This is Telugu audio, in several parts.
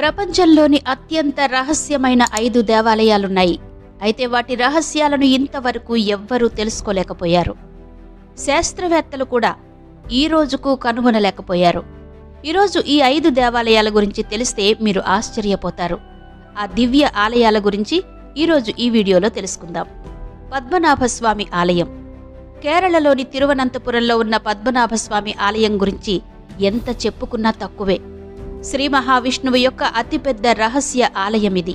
ప్రపంచంలోని అత్యంత రహస్యమైన ఐదు దేవాలయాలున్నాయి. అయితే వాటి రహస్యాలను ఇంతవరకు ఎవ్వరూ తెలుసుకోలేకపోయారు. శాస్త్రవేత్తలు కూడా ఈ రోజుకు కనుగొనలేకపోయారు. ఈరోజు ఈ ఐదు దేవాలయాల గురించి తెలిస్తే మీరు ఆశ్చర్యపోతారు. ఆ దివ్య ఆలయాల గురించి ఈరోజు ఈ వీడియోలో తెలుసుకుందాం. పద్మనాభస్వామి ఆలయం. కేరళలోని తిరువనంతపురంలో ఉన్న పద్మనాభస్వామి ఆలయం గురించి ఎంత చెప్పుకున్నా తక్కువే. శ్రీ మహావిష్ణువు యొక్క అతిపెద్ద రహస్య ఆలయం ఇది.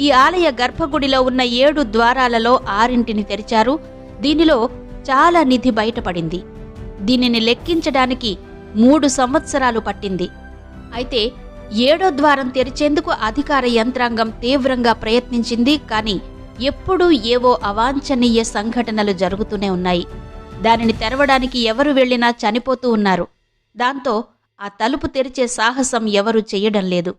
ఈ ఆలయ గర్భగుడిలో ఉన్న ఏడు ద్వారాలలో ఆరింటిని తెరిచారు. దీనిలో చాలా నిధి బయటపడింది. దీనిని లెక్కించడానికి మూడు సంవత్సరాలు పట్టింది. అయితే ఏడో ద్వారం తెరిచేందుకు అధికార యంత్రాంగం తీవ్రంగా ప్రయత్నించింది కానీ ఎప్పుడూ ఏవో అవాంఛనీయ సంఘటనలు జరుగుతూనే ఉన్నాయి. దానిని తెరవడానికి ఎవరు వెళ్ళినా చనిపోతూ ఉన్నారు. దాంతో ఆ తలుపు తెరిచే సాహసం ఎవరూ చేయడం లేదు.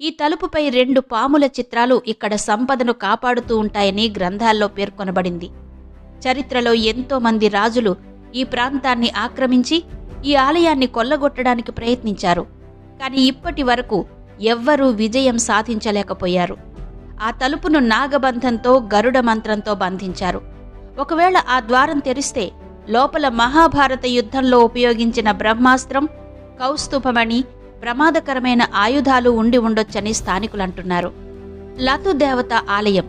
ఈ తలుపుపై రెండు పాముల చిత్రాలు ఇక్కడ సంపదను కాపాడుతూ ఉంటాయని గ్రంథాల్లో పేర్కొనబడింది. చరిత్రలో ఎంతో మంది రాజులు ఈ ప్రాంతాన్ని ఆక్రమించి ఈ ఆలయాన్ని కొల్లగొట్టడానికి ప్రయత్నించారు. కానీ ఇప్పటి వరకు ఎవ్వరూ విజయం సాధించలేకపోయారు. ఆ తలుపును నాగబంధంతో గరుడ మంత్రంతో బంధించారు. ఒకవేళ ఆ ద్వారం తెరిస్తే లోపల మహాభారత యుద్ధంలో ఉపయోగించిన బ్రహ్మాస్త్రం కౌస్తుభమణి ప్రమాదకరమైన ఆయుధాలు ఉండి ఉండొచ్చని స్థానికులంటున్నారు. లతు దేవత ఆలయం.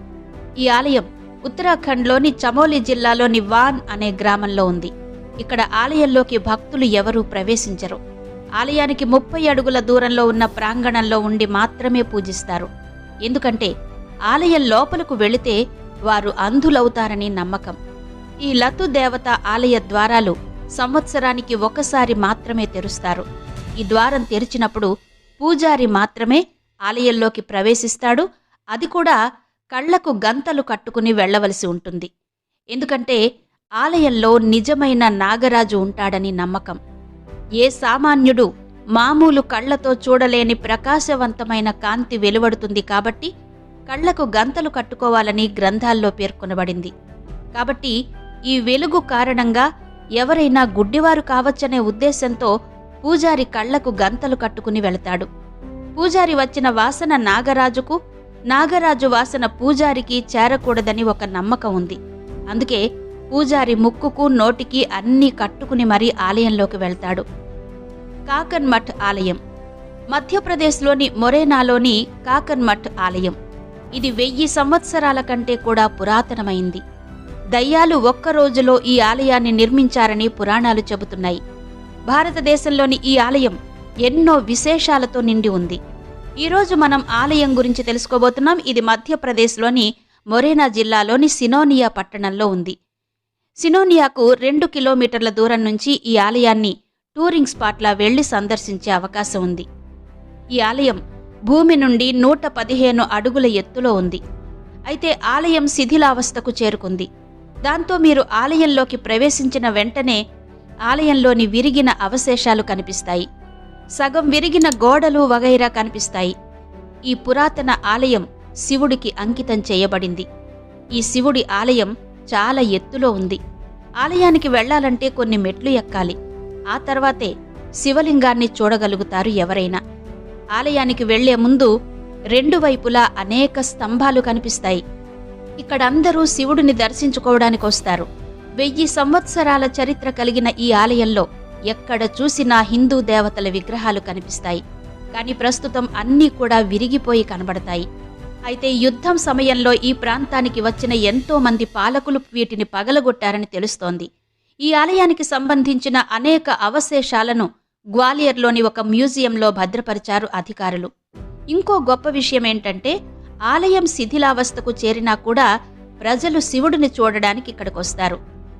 ఈ ఆలయం ఉత్తరాఖండ్లోని చమోలి జిల్లాలోని వాన్ అనే గ్రామంలో ఉంది. ఇక్కడ ఆలయంలోకి భక్తులు ఎవరూ ప్రవేశించరు. ఆలయానికి ముప్పై అడుగుల దూరంలో ఉన్న ప్రాంగణంలో ఉండి మాత్రమే పూజిస్తారు. ఎందుకంటే ఆలయం లోపలకు వెళితే వారు అంధులవుతారని నమ్మకం. ఈ లతు దేవత ఆలయ ద్వారాలు సంవత్సరానికి ఒకసారి మాత్రమే తెరుస్తారు. ఈ ద్వారం తెరిచినప్పుడు పూజారి మాత్రమే ఆలయంలోకి ప్రవేశిస్తాడు. అది కూడా కళ్ళకు గంతలు కట్టుకుని వెళ్ళవలసి ఉంటుంది. ఎందుకంటే ఆలయంలో నిజమైన నాగరాజు ఉంటాడని నమ్మకం. ఏ సామాన్యుడు మామూలు కళ్ళతో చూడలేని ప్రకాశవంతమైన కాంతి వెలువడుతుంది కాబట్టి కళ్ళకు గంతలు కట్టుకోవాలని గ్రంథాల్లో పేర్కొనబడింది. కాబట్టి ఈ వెలుగు కారణంగా ఎవరైనా గుడ్డివారు కావచ్చనే ఉద్దేశంతో పూజారి కళ్ళకు గంతలు కట్టుకుని వెళతాడు. పూజారి వచ్చిన వాసన నాగరాజుకు నాగరాజు వాసన పూజారికి చేరకూడదని ఒక నమ్మకం ఉంది. అందుకే పూజారి ముక్కుకు నోటికి అన్నీ కట్టుకుని మరీ ఆలయంలోకి వెళ్తాడు. కాకన్మఠ్ ఆలయం. మధ్యప్రదేశ్లోని మొరేనాలోని కాకన్మఠ్ ఆలయం. ఇది వెయ్యి సంవత్సరాల కంటే కూడా పురాతనమైంది. దయ్యాలు ఒక్క రోజులో ఈ ఆలయాన్ని నిర్మించారని పురాణాలు చెబుతున్నాయి. భారతదేశంలోని ఈ ఆలయం ఎన్నో విశేషాలతో నిండి ఉంది. ఈరోజు మనం ఆలయం గురించి తెలుసుకోబోతున్నాం. ఇది మధ్యప్రదేశ్లోని మొరేనా జిల్లాలోని సినోనియా పట్టణంలో ఉంది. సినోనియాకు రెండు కిలోమీటర్ల దూరం నుంచి ఈ ఆలయాన్ని టూరింగ్ స్పాట్లా వెళ్ళి సందర్శించే అవకాశం ఉంది. ఈ ఆలయం భూమి నుండి నూట పదిహేను అడుగుల ఎత్తులో ఉంది. అయితే ఆలయం శిథిలావస్థకు చేరుకుంది. దాంతో మీరు ఆలయంలోకి ప్రవేశించిన వెంటనే ఆలయంలోని విరిగిన అవశేషాలు కనిపిస్తాయి. సగం విరిగిన గోడలు వగైరా కనిపిస్తాయి. ఈ పురాతన ఆలయం శివుడికి అంకితం చేయబడింది. ఈ శివుడి ఆలయం చాలా ఎత్తులో ఉంది. ఆలయానికి వెళ్ళాలంటే కొన్ని మెట్లు ఎక్కాలి. ఆ తర్వాతే శివలింగాన్ని చూడగలుగుతారు ఎవరైనా. ఆలయానికి వెళ్ళే ముందు రెండు వైపులా అనేక స్తంభాలు కనిపిస్తాయి. ఇక్కడ అందరూ శివుడిని దర్శించుకోవడానికి వస్తారు. వెయ్యి సంవత్సరాల చరిత్ర కలిగిన ఈ ఆలయంలో ఎక్కడ చూసినా హిందూ దేవతల విగ్రహాలు కనిపిస్తాయి. కానీ ప్రస్తుతం అన్నీ కూడా విరిగిపోయి కనబడతాయి. అయితే యుద్ధం సమయంలో ఈ ప్రాంతానికి వచ్చిన ఎంతో మంది పాలకులు వీటిని పగలగొట్టారని తెలుస్తోంది. ఈ ఆలయానికి సంబంధించిన అనేక అవశేషాలను గ్వాలియర్లోని ఒక మ్యూజియంలో భద్రపరిచారు అధికారులు. ఇంకో గొప్ప విషయం ఏంటంటే ఆలయం శిథిలావస్థకు చేరినా కూడా ప్రజలు శివుడిని చూడడానికి ఇక్కడికొస్తారు.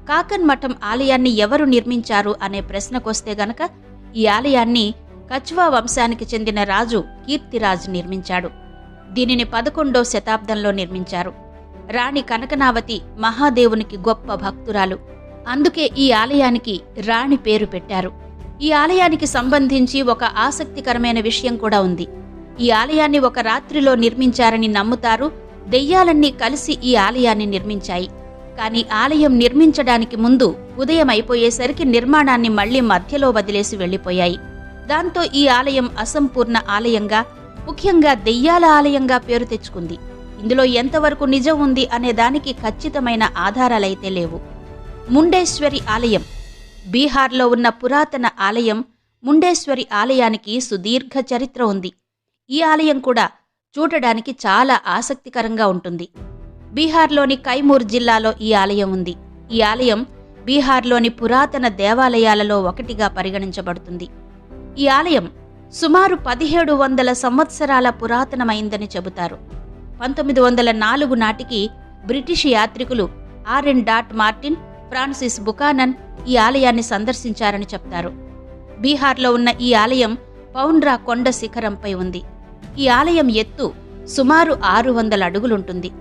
కాకన్ మఠం ఆలయాన్ని ఎవరు నిర్మించారు అనే ప్రశ్నకొస్తే గనక ఈ ఆలయాన్ని కచ్వా వంశానికి చెందిన రాజు కీర్తిరాజు నిర్మించాడు. దీనిని పదకొండో శతాబ్దంలో నిర్మించారు. రాణి కనకనావతి మహాదేవునికి గొప్ప భక్తురాలు. అందుకే ఈ ఆలయానికి రాణి పేరు పెట్టారు. ఈ ఆలయానికి సంబంధించి ఒక ఆసక్తికరమైన విషయం కూడా ఉంది. ఈ ఆలయాన్ని ఒక రాత్రిలో నిర్మించారని నమ్ముతారు. దెయ్యాలన్నీ కలిసి ఈ ఆలయాన్ని నిర్మించాయి. కానీ ఆలయం నిర్మించడానికి ముందు ఉదయం అయిపోయేసరికి నిర్మాణాన్ని మళ్ళీ మధ్యలో వదిలేసి వెళ్ళిపోయాయి దాంతో ఈ ఆలయం అసంపూర్ణ ఆలయంగా ముఖ్యంగా దెయ్యాల ఆలయంగా పేరు తెచ్చుకుంది. ఇందులో ఎంతవరకు నిజం ఉంది అనే దానికి ఖచ్చితమైన ఆధారాలైతే లేవు. ముండేశ్వరి ఆలయం బీహార్లో ఉన్న పురాతన ఆలయం ముండేశ్వరి ఆలయానికి సుదీర్ఘ చరిత్ర ఉంది. ఈ ఆలయం కూడా చూడడానికి చాలా ఆసక్తికరంగా ఉంటుంది. బీహార్లోని కైమూర్ జిల్లాలో ఈ ఆలయం ఉంది. ఈ ఆలయం బీహార్లోని పురాతన దేవాలయాలలో ఒకటిగా పరిగణించబడుతుంది. ఈ ఆలయం సుమారు పదిహేడు వందల సంవత్సరాల పురాతనమైందని చెబుతారు. పంతొమ్మిది వందల నాలుగు నాటికి బ్రిటిష్ యాత్రికులు R N dot Martin Francis Buchanan ఈ ఆలయాన్ని సందర్శించారని చెప్తారు. బీహార్లో ఉన్న ఈ ఆలయం పౌండ్రా కొండ శిఖరంపై ఉంది. ఈ ఆలయం ఎత్తు సుమారు ఆరు వందల అడుగులుంటుంది.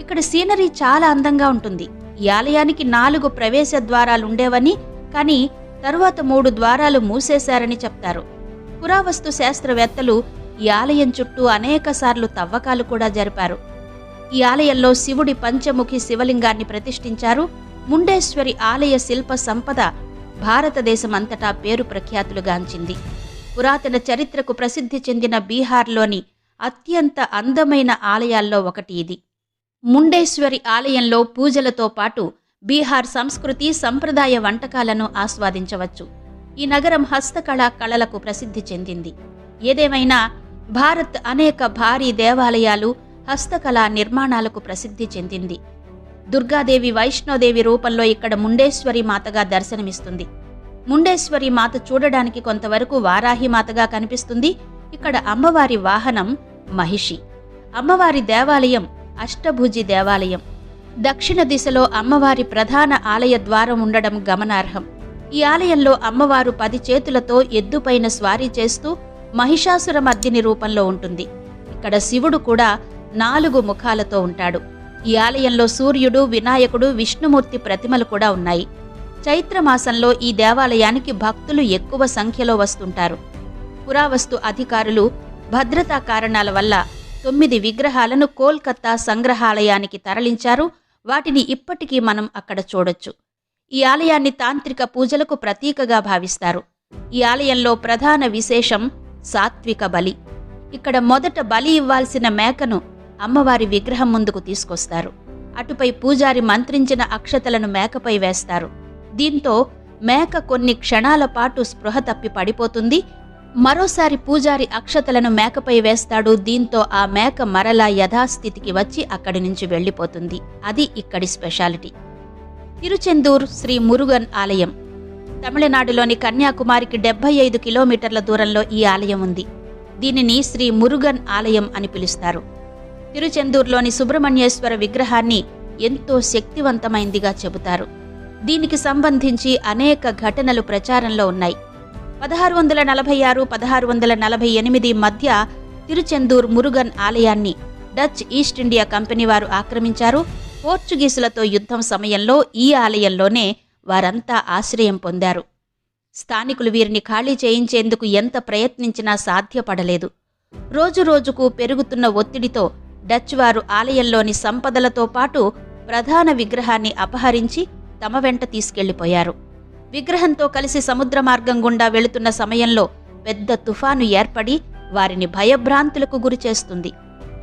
ఇక్కడ సీనరీ చాలా అందంగా ఉంటుంది. ఈ ఆలయానికి నాలుగు ప్రవేశ ద్వారాలుండేవని కానీ తరువాత మూడు ద్వారాలు మూసేశారని చెప్తారు. పురావస్తు శాస్త్రవేత్తలు ఈ ఆలయం చుట్టూ అనేకసార్లు తవ్వకాలు కూడా జరిపారు. ఈ ఆలయంలో శివుడి పంచముఖి శివలింగాన్ని ప్రతిష్ఠించారు. ముండేశ్వరి ఆలయ శిల్ప సంపద భారతదేశమంతటా పేరు ప్రఖ్యాతులుగాంచింది. పురాతన చరిత్రకు ప్రసిద్ధి చెందిన బీహార్లోని అత్యంత అందమైన ఆలయాల్లో ఒకటి ఇది. ముండేశ్వరి ఆలయంలో పూజలతో పాటు బీహార్ సంస్కృతి సంప్రదాయ వంటకాలను ఆస్వాదించవచ్చు. ఈ నగరం హస్తకళా కళలకు ప్రసిద్ధి చెందింది. ఏదేమైనా భారత్ అనేక భారీ దేవాలయాలు హస్తకళా నిర్మాణాలకు ప్రసిద్ధి చెందింది. దుర్గాదేవి వైష్ణోదేవి రూపంలో ఇక్కడ ముండేశ్వరి మాతగా దర్శనమిస్తుంది. ముండేశ్వరి మాత చూడడానికి కొంతవరకు వారాహి మాతగా కనిపిస్తుంది. ఇక్కడ అమ్మవారి వాహనం మహిషి. అమ్మవారి దేవాలయం అష్టభుజి దేవాలయం. దక్షిణ దిశలో అమ్మవారి ప్రధాన ఆలయ ద్వారం ఉండడం గమనార్హం. ఈ ఆలయంలో అమ్మవారు పది చేతులతో ఎద్దుపైన స్వారీ చేస్తూ మహిషాసుర మర్దిని రూపంలో ఉంటుంది. ఇక్కడ శివుడు కూడా నాలుగు ముఖాలతో ఉంటాడు. ఈ ఆలయంలో సూర్యుడు వినాయకుడు విష్ణుమూర్తి ప్రతిమలు కూడా ఉన్నాయి. చైత్రమాసంలో ఈ దేవాలయానికి భక్తులు ఎక్కువ సంఖ్యలో వస్తుంటారు. పురావస్తు అధికారులు భద్రతా కారణాల వల్ల తొమ్మిది విగ్రహాలను కోల్కత్తా సంగ్రహాలయానికి తరలించారు. వాటిని ఇప్పటికీ మనం అక్కడ చూడొచ్చు. ఈ ఆలయాన్ని తాంత్రిక పూజలకు ప్రతీకగా భావిస్తారు. ఈ ఆలయంలో ప్రధాన విశేషం సాత్విక బలి. ఇక్కడ మొదట బలి ఇవ్వాల్సిన మేకను అమ్మవారి విగ్రహం ముందుకు తీసుకొస్తారు. అటుపై పూజారి మంత్రించిన అక్షతలను మేకపై వేస్తారు. దీంతో మేక కొన్ని క్షణాల పాటు స్పృహ తప్పి పడిపోతుంది. మరోసారి పూజారి అక్షతలను మేకపై వేస్తాడు. దీంతో ఆ మేక మరలా యథాస్థితికి వచ్చి అక్కడి నుంచి వెళ్ళిపోతుంది. అది ఇక్కడి స్పెషాలిటీ. తిరుచెందూర్ శ్రీ మురుగన్ ఆలయం. తమిళనాడులోని కన్యాకుమారికి డెబ్బై ఐదు కిలోమీటర్ల దూరంలో ఈ ఆలయం ఉంది. దీనిని శ్రీ మురుగన్ ఆలయం అని పిలుస్తారు. తిరుచెందూర్లోని సుబ్రహ్మణ్యేశ్వర విగ్రహాన్ని ఎంతో శక్తివంతమైందిగా చెబుతారు. దీనికి సంబంధించి అనేక ఘటనలు ప్రచారంలో ఉన్నాయి. పదహారు వందల నలభై ఆరు పదహారు వందల నలభై ఎనిమిది మధ్య తిరుచెందూర్ మురుగన్ ఆలయాన్ని డచ్ ఈస్ట్ ఇండియా కంపెనీ వారు ఆక్రమించారు. పోర్చుగీసులతో యుద్ధం సమయంలో ఈ ఆలయంలోనే వారంతా ఆశ్రయం పొందారు. స్థానికులు వీరిని ఖాళీ చేయించేందుకు ఎంత ప్రయత్నించినా సాధ్యపడలేదు. రోజురోజుకు పెరుగుతున్న ఒత్తిడితో డచ్ వారు ఆలయంలోని సంపదలతో పాటు ప్రధాన విగ్రహాన్ని అపహరించి తమ వెంట తీసుకెళ్ళిపోయారు విగ్రహంతో కలిసి సముద్ర మార్గం గుండా వెళుతున్న సమయంలో పెద్ద తుఫాను ఏర్పడి వారిని భయభ్రాంతులకు గురిచేస్తుంది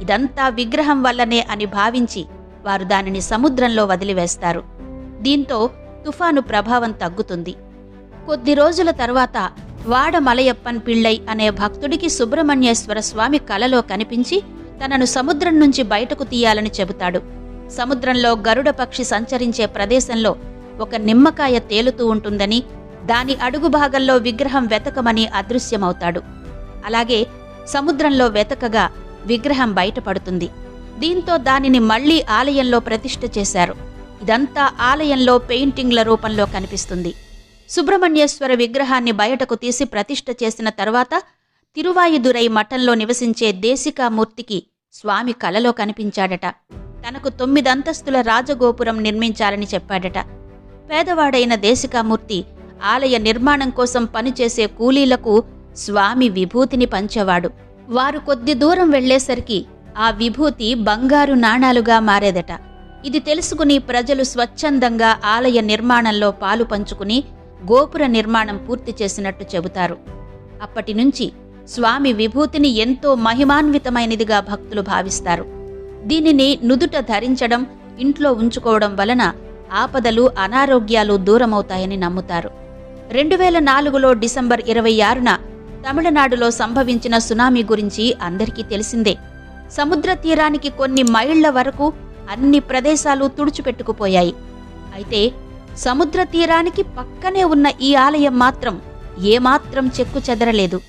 ఇదంతా విగ్రహం వల్లనే అని భావించి వారు దానిని సముద్రంలో వదిలివేస్తారు. దీంతో తుఫాను ప్రభావం తగ్గుతుంది. కొద్ది రోజుల తర్వాత వాడ మలయప్పన్ పిళ్ళై అనే భక్తుడికి సుబ్రహ్మణ్యేశ్వర స్వామి కలలో కనిపించి తనను సముద్రం నుంచి బయటకు తీయాలని చెబుతాడు. సముద్రంలో గరుడ పక్షి సంచరించే ప్రదేశంలో ఒక నిమ్మకాయ తేలుతూ ఉంటుందని దాని అడుగు భాగంలో విగ్రహం వెతకమని అదృశ్యమవుతాడు. అలాగే సముద్రంలో వెతకగా విగ్రహం బయటపడుతుంది. దీంతో దానిని మళ్ళీ ఆలయంలో ప్రతిష్ఠ చేశారు. ఇదంతా ఆలయంలో పెయింటింగ్ల రూపంలో కనిపిస్తుంది. సుబ్రహ్మణ్యేశ్వర విగ్రహాన్ని బయటకు తీసి ప్రతిష్ఠ చేసిన తర్వాత తిరువాయుదురై మఠంలో నివసించే దేశికామూర్తికి స్వామి కలలో కనిపించాడట. తనకు తొమ్మిదంతస్తుల రాజగోపురం నిర్మించాలని చెప్పాడట. పేదవాడైన దేశికామూర్తి ఆలయ నిర్మాణం కోసం పనిచేసే కూలీలకు స్వామి విభూతిని పంచేవాడు. వారు కొద్ది దూరం వెళ్ళేసరికి ఆ విభూతి బంగారు నాణాలుగా మారేదట. ఇది తెలుసుకుని ప్రజలు స్వచ్ఛందంగా ఆలయ నిర్మాణంలో పాలు పంచుకుని గోపుర నిర్మాణం పూర్తి చేసినట్టు చెబుతారు. అప్పటి నుంచి స్వామి విభూతిని ఎంతో మహిమాన్వితమైనదిగా భక్తులు భావిస్తారు. దీనిని నుదుట ధరించడం ఇంట్లో ఉంచుకోవడం వలన ఆపదలు అనారోగ్యాలు దూరమవుతాయని నమ్ముతారు. రెండు వేల నాలుగులో డిసెంబర్ ఇరవై ఆరున తమిళనాడులో సంభవించిన సునామీ గురించి అందరికీ తెలిసిందే. సముద్ర తీరానికి కొన్ని మైళ్ళ వరకు అన్ని ప్రదేశాలు తుడుచుపెట్టుకుపోయాయి. అయితే సముద్ర తీరానికి పక్కనే ఉన్న ఈ ఆలయం మాత్రం ఏమాత్రం చెక్కు చెదరలేదు.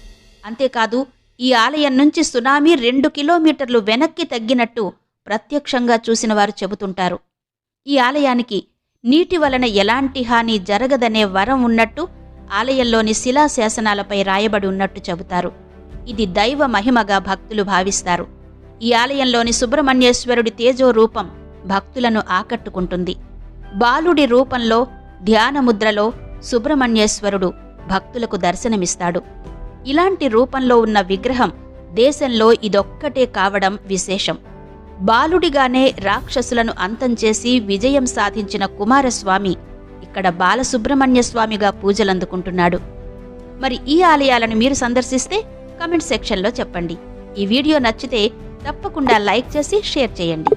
అంతేకాదు ఈ ఆలయం నుంచి సునామీ రెండు కిలోమీటర్లు వెనక్కి తగ్గినట్టు ప్రత్యక్షంగా చూసిన వారు చెబుతుంటారు. ఈ ఆలయానికి నీటి వలన ఎలాంటి హాని జరగదనే వరం ఉన్నట్టు ఆలయంలోని శిలాశాసనాలపై రాయబడి ఉన్నట్టు చెబుతారు. ఇది దైవ మహిమగా భక్తులు భావిస్తారు. ఈ ఆలయంలోని సుబ్రహ్మణ్యేశ్వరుడి తేజో రూపం భక్తులను ఆకట్టుకుంటుంది. బాలుడి రూపంలో ధ్యానముద్రలో సుబ్రహ్మణ్యేశ్వరుడు భక్తులకు దర్శనమిస్తాడు. ఇలాంటి రూపంలో ఉన్న విగ్రహం దేశంలో ఇదొక్కటే కావడం విశేషం. బాలుడిగానే రాక్షసులను అంతం చేసి విజయం సాధించిన కుమారస్వామి ఇక్కడ బాలసుబ్రహ్మణ్య స్వామిగా పూజలందుకుంటున్నాడు. మరి ఈ ఆలయాలను మీరు సందర్శిస్తే కమెంట్ సెక్షన్లో చెప్పండి. ఈ వీడియో నచ్చితే తప్పకుండా లైక్ చేసి షేర్ చేయండి.